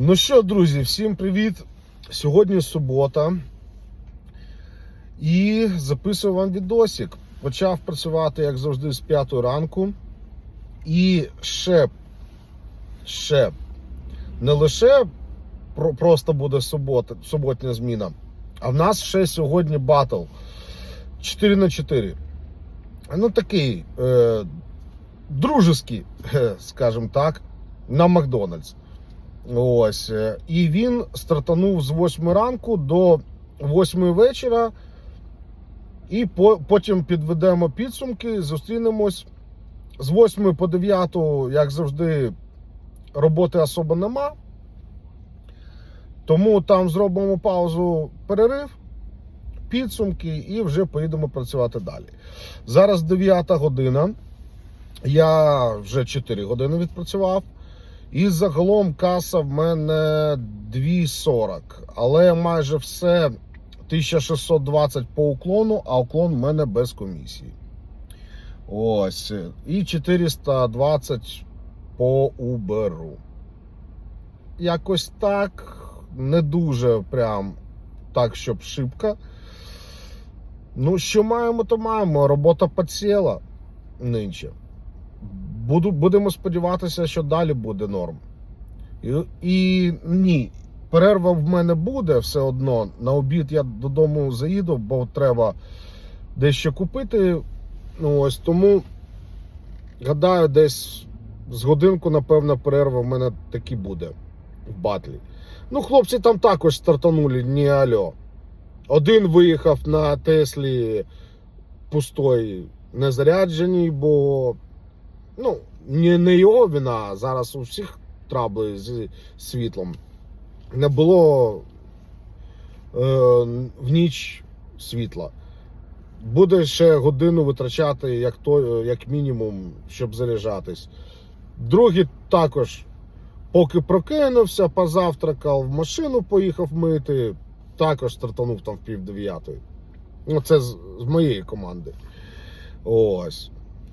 Ну що, друзі, всім привіт! Сьогодні субота. І записую вам відосик. Почав працювати, як завжди, з 5 ранку. І ще, ще не лише про- просто буде субота, суботня зміна, а в нас ще сьогодні батл 4 на 4. Ну такий е, дружеский, скажімо так, на Макдональдс. Ось. е, І він стартанув з 8 ранку до 8 вечора. І по, потім підведемо підсумки, зустрінемось з 8 по 9, як завжди, роботи особо нема. Тому там зробимо паузу, перерив, підсумки і вже поїдемо працювати далі. Зараз 9 година. Я вже 4 години відпрацював. І загалом каса в мене 2,40. Але майже все 1620 по уклону, а уклон в мене без комісії. Ось. І 420 по Uber. Якось так. Не дуже прям так, щоб шибко. Ну, що маємо, то маємо. Робота підсіла нинче. Буду, будемо сподіватися, що далі буде норм. І, і ні, перерва в мене буде все одно. На обід я додому заїду, бо треба дещо купити. Ну, ось тому гадаю, десь з годинку, напевно, перерва в мене таки буде в батлі. Ну, хлопці там також стартанули, не альо. Один виїхав на Теслі пустой, незарядженій, бо ну, не, не його вина. Зараз у всіх трабли з світлом. Не було е, в ніч світла. Буде ще годину витрачати, як, то, як мінімум, щоб заряджатись. Другий також, поки прокинувся, позавтракав, в машину поїхав мити, також стартанув там в пів дев'ятої. Ну, це з, з моєї команди. Ось.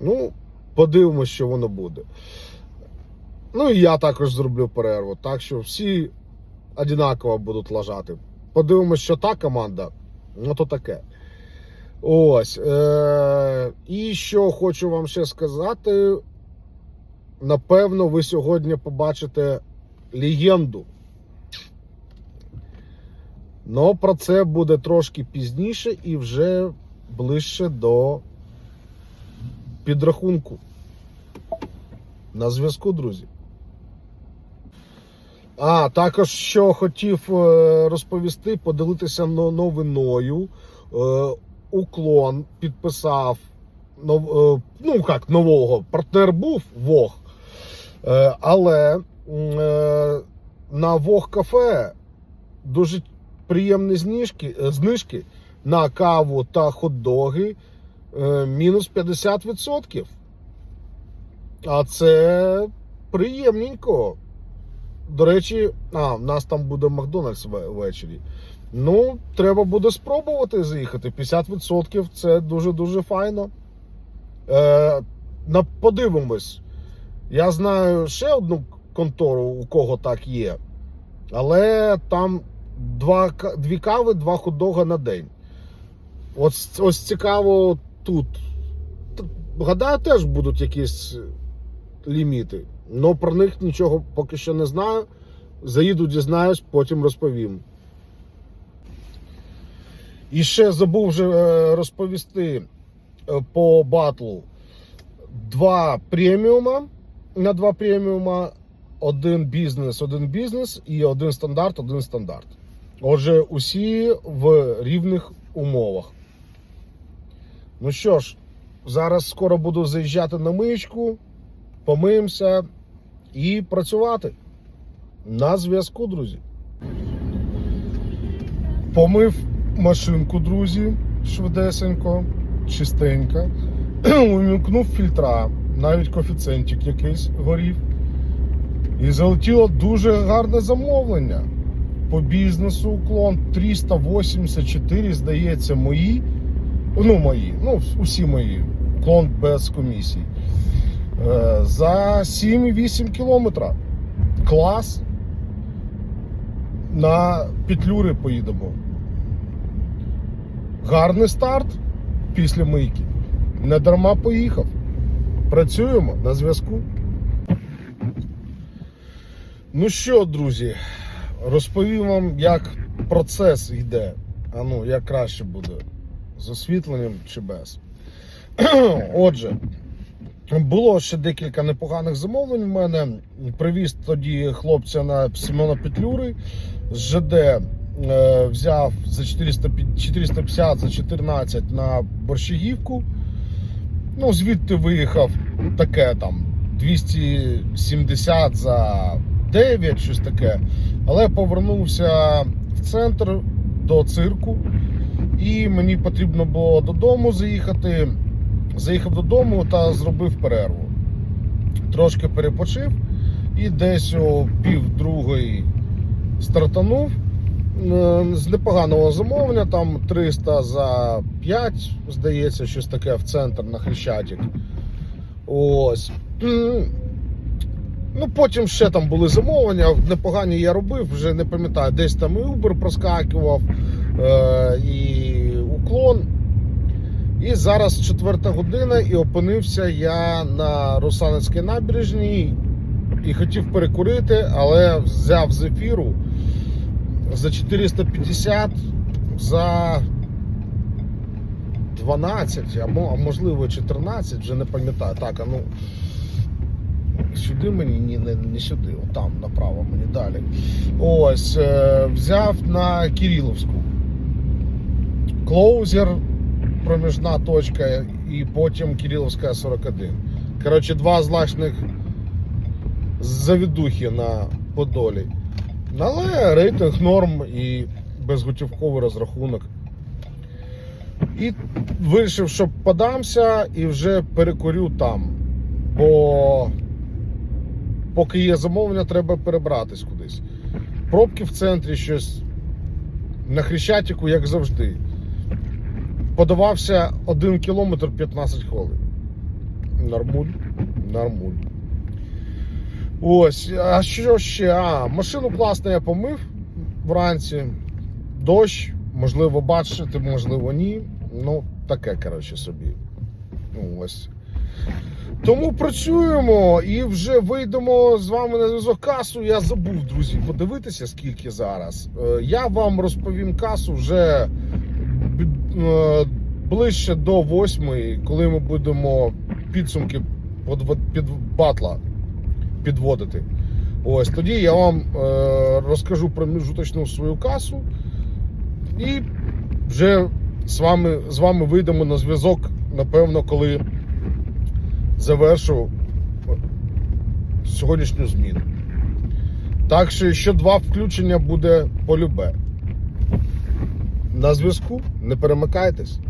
Ну, подивимось, що воно буде. Ну і я також зроблю перерву. Так що всі однаково будуть лажати. Подивимось, що та команда, ну то таке. Ось. Е- і що хочу вам ще сказати. Напевно, ви сьогодні побачите легенду. Но про це буде трошки пізніше і вже ближче до підрахунку. На зв'язку, друзі. А, також що хотів е, розповісти, поділитися новиною. Е, Уклон підписав е, ну як нового партнер був Вог. Але на Вог кафе дуже приємні знижки, знижки на каву та хот-доги мінус 50%. А це приємненько. До речі, а, в нас там буде Макдональдс ввечері. Ну, треба буде спробувати заїхати. 50% це дуже-дуже файно. Е, подивимось. Я знаю ще одну контору, у кого так є. Але там два, дві кави, два хот-дога на день. Ось, ось цікаво тут. Гадаю, теж будуть якісь ліміти. Но про них нічого поки що не знаю. Заїду, дізнаюсь, потім розповім. І ще забув вже е, розповісти е, по батлу. Два преміума на два преміума, один бізнес, один бізнес і один стандарт, один стандарт. Отже, усі в рівних умовах. Ну що ж, зараз скоро буду заїжджати на миючку, помиємося і працювати. На зв'язку, друзі. Помив машинку, друзі, швидесенько, чистенько. Умікнув фільтра, навіть коефіцієнтик якийсь горів. І залетіло дуже гарне замовлення. По бізнесу уклон 384, здається, мої. Ну, мої, ну, усі мої. Уклон без комісії. Е, За 7,8 кілометра. Клас. на петлюри поїдемо. Гарний старт після мийки. Не дарма поїхав. Працюємо на зв'язку. Ну що, друзі, розповім вам, як процес йде. А ну, як краще буде. З освітленням чи без. Отже, було ще декілька непоганих замовлень. в мене привіз тоді хлопця на Симона Петлюри з ЖД. е, Взяв за 400, 450 за 14 на Борщагівку. Ну, звідти виїхав таке там 270 за 9, щось таке. Але повернувся в центр до цирку. І мені потрібно було додому заїхати. Заїхав додому та зробив перерву. Трошки перепочив і десь о пів другої стартанув з непоганого замовлення, там 300 за 5, здається, щось таке в центр на Хрещатик. Ось. Ну, потім ще там були замовлення, непогані я робив, вже не пам'ятаю, десь там і Uber проскакував, е, і уклон. І зараз четверта година, і опинився я на Русанецькій набережній і хотів перекурити, але взяв з ефіру за 450 за 12, а можливо 14, вже не пам'ятаю. Так, а ну сюди мені ні, не, не сюди, там направо мені далі. Ось, е, взяв на Кириловську. Клоузер, проміжна точка, і потім Кириловська 41. Коротше, два злачних завідухи на Подолі. Але рейтинг норм і безготівковий розрахунок. І вирішив, що подамся і вже перекурю там. Бо поки є замовлення, треба перебратись кудись. Пробки в центрі щось на Хрещатику, як завжди. Подавався 1 кілометр 15 хвилин. Нормуль, нормуль. Ось, а що ще? А, машину класно я помив вранці. Дощ, можливо, бачите, можливо, ні. Ну, таке, коротше, собі. Ну, ось. Тому працюємо і вже вийдемо з вами на зв'язок касу. Я забув, друзі, подивитися, скільки зараз. Е, Я вам розповім касу вже ближче до восьмої, коли ми будемо підсумки під батла підводити. Ось тоді я вам е, розкажу про міжуточну свою касу і вже з вами, з вами вийдемо на зв'язок, напевно, коли завершу сьогоднішню зміну. Так що ще два включення буде полюбе. На зв'язку, не перемикайтесь.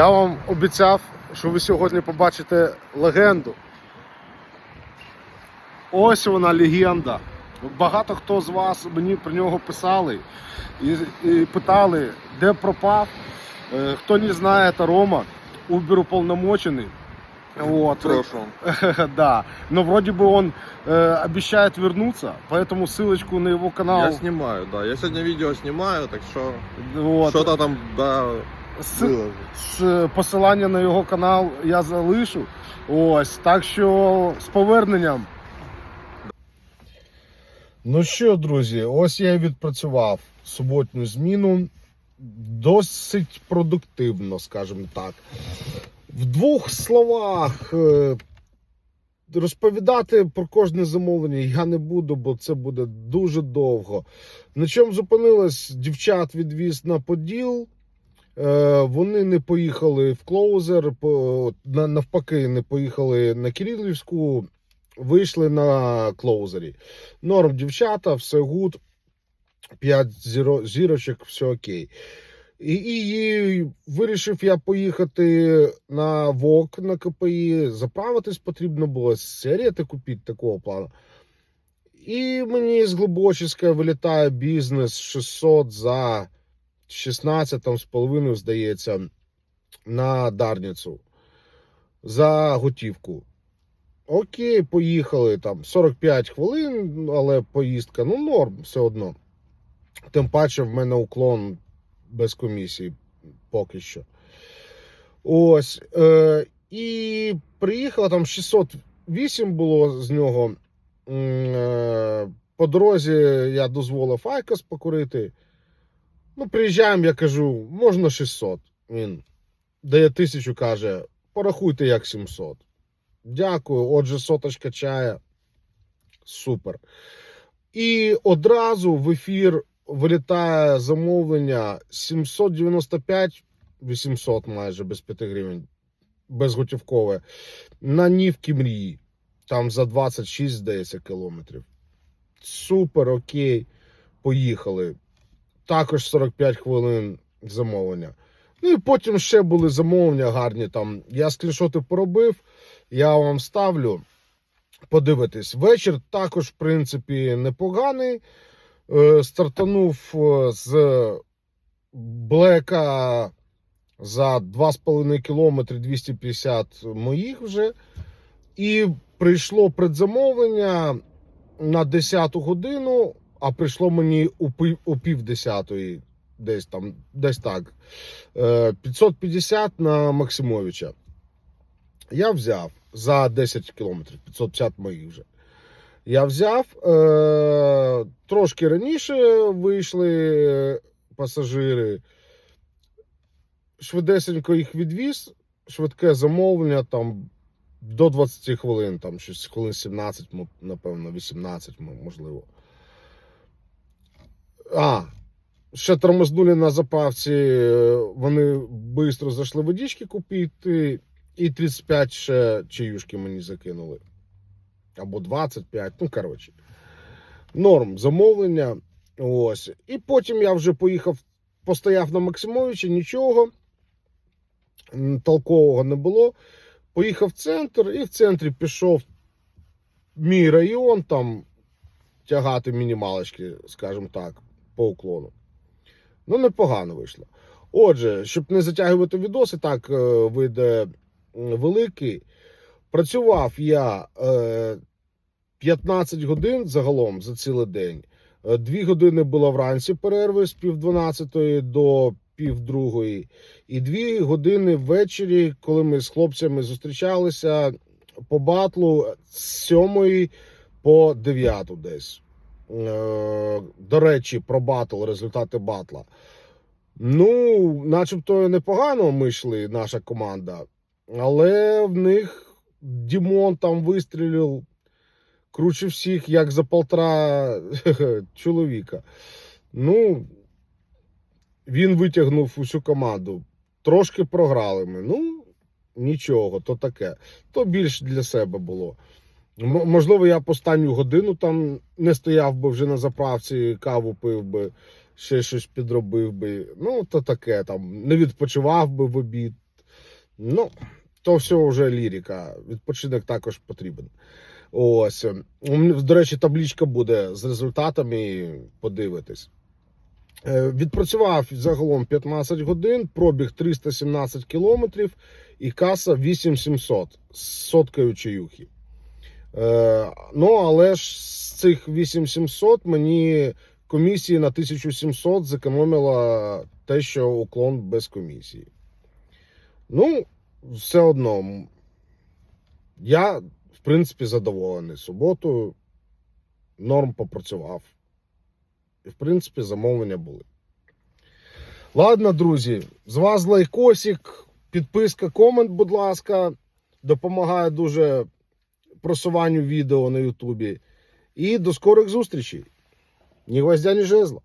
Я вам обіцяв, що ви сьогодні побачите легенду. Ось вона легенда. Багато хто з вас мені про нього писали і, і питали, де пропав. Е, Хто не знає, це Рома, Убер уполномоченный. Вот. Прошу. да. Но вроде бы он э, обещает вернуться, поэтому ссылочку на его канал. Я снимаю, да. Я сегодня видео снимаю, так что вот, что-то там, да, выложу. з посилання на його канал я залишу. Ось, так що з поверненням. Ну що, друзі, ось я відпрацював суботню зміну. досить продуктивно, скажімо так. В двох словах е, розповідати про кожне замовлення я не буду, бо це буде дуже довго. На чому зупинилось? Дівчат відвіз на Поділ. Е, Вони не поїхали в клоузер, навпаки, не поїхали на Кирилівську, вийшли на клоузері. Норм, дівчата, все гуд, 5 зіро, зірочок, все окей. І, і, вирішив я поїхати на ВОК на КПІ. Заправитись потрібно було сигарети купити такого плану. І мені з Глибочиська вилітає бізнес 600 за 16 з половиною, здається, на Дарницю за готівку. Окей, поїхали там 45 хвилин, але поїздка, ну, норм, все одно. Тим паче в мене уклон без комісії поки що. Ось. Е, і приїхала там 608 було з нього. Е, по дорозі я дозволив Айкос покурити. Ну, приїжджаємо, я кажу, можна 600. Він дає тисячу, каже, порахуйте як 700. Дякую. Отже, соточка чая. Супер. І одразу в ефір вилітає замовлення 795 800 майже без 5 гривень, безготівкове, на Нівки мрії. Там за 26, здається, кілометрів. Супер, окей. Поїхали. Також 45 хвилин замовлення. Ну і потім ще були замовлення гарні. Там я скріншоти поробив, я вам ставлю. Подивитись. Вечір також, в принципі, непоганий. Е, Стартанув е, з Блека за 2,5 кілометри 250 моїх вже. І прийшло предзамовлення на 10 годину, а прийшло мені у пів, десятої, десь там, десь так. Е, 550 на Максимовича. Я взяв за 10 кілометрів, 550 моїх вже. Я взяв е, трошки раніше вийшли пасажири. Швидесенько їх відвіз, швидке замовлення там до 20 хвилин, там щось хвилин 17, напевно, 18, можливо. А, ще тормознули на заправці. е, Вони швидко зайшли водички купити, і 35 ще чаюшки мені закинули. Або 25, ну коротше. Норм замовлення. Ось. І потім я вже поїхав, постояв на Максимовичі, нічого толкового не було. Поїхав в центр і в центрі пішов мій район, там тягати мінімалочки, скажімо так, по уклону. Ну, непогано вийшло. Отже, щоб не затягувати відоси, так е, вийде великий. Працював я е, 15 годин загалом за цілий день. Е, Дві години було вранці перерви з пів дванадцятої до пів другої, і дві години ввечері, коли ми з хлопцями зустрічалися по батлу з сьомої по дев'яту десь. Е, До речі, про батл, результати батла. Ну, начебто непогано ми йшли, наша команда, але в них Дімон там вистрілив круче всіх, як за полтора чоловіка. Ну, він витягнув усю команду. Трошки програли ми. Ну, нічого, то таке. То більш для себе було. Можливо, я б останню годину там не стояв би вже на заправці, каву пив би, ще щось підробив би. Ну, то таке там, не відпочивав би в обід. Ну, то все вже лірика. Відпочинок також потрібен. Ось. До речі, таблічка буде з результатами. Подивитись. Е, Відпрацював загалом 15 годин, пробіг 317 кілометрів і каса 8700 з соткою чаюхи. Е, ну, але ж з цих 8700 мені комісії на 1700 зекономила те, що уклон без комісії. Ну, все одно, я, в принципі, задоволений. Суботу норм попрацював. І, в принципі, замовлення були. Ладно, друзі, з вас лайкосик, підписка, комент, будь ласка. Допомагає дуже просуванню відео на Ютубі. І до скорих зустрічей. Ні гвоздя, ні жезла.